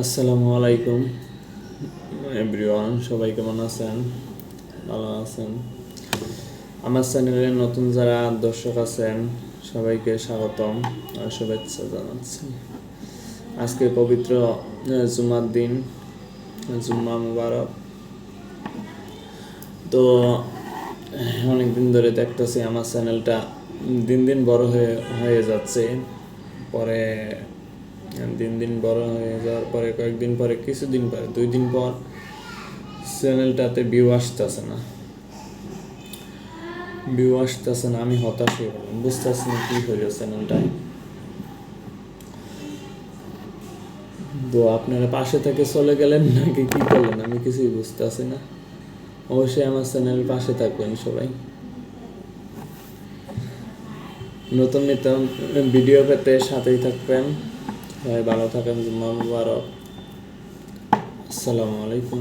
আসসালামু আলাইকুম। এভরিওয়ান, সবাই কেমন আছেন? ভালো আছেন? আমার চ্যানেলে নতুন যারা দর্শক আছেন, সবাইকে স্বাগতম আর শুভেচ্ছা জানাচ্ছি। আজকে পবিত্র জুমার দিন, জুম্মা মুবারক। তো অনেক দিন ধরে দেখতেছি আমার চ্যানেলটা দিন দিন বড় হয়ে হয়ে যাচ্ছে। পরে দিন দিন বড় হয়ে যাওয়ার পরে, কয়েকদিন পরে, কিছুদিন পরে দুই দিন পর চ্যানেলটাতে ভিউ আসতেছে না। ভিউ আসতেছে না, আমি হতাশ হয়ে গেলাম। বুঝতেছি না কি হইল চ্যানেলটায় তো আপনারা পাশে থেকে চলে গেলেন নাকি কি করলেন? আমি কিছুই বুঝতেছি না। অবশ্যই আমার চ্যানেল পাশে থাকবেন সবাই। নতুন নিত্য ভিডিও পেতে সাথেই থাকবেন। সবাই ভালো থাকেন জুম্মা মুবারক। আসসালামু আলাইকুম।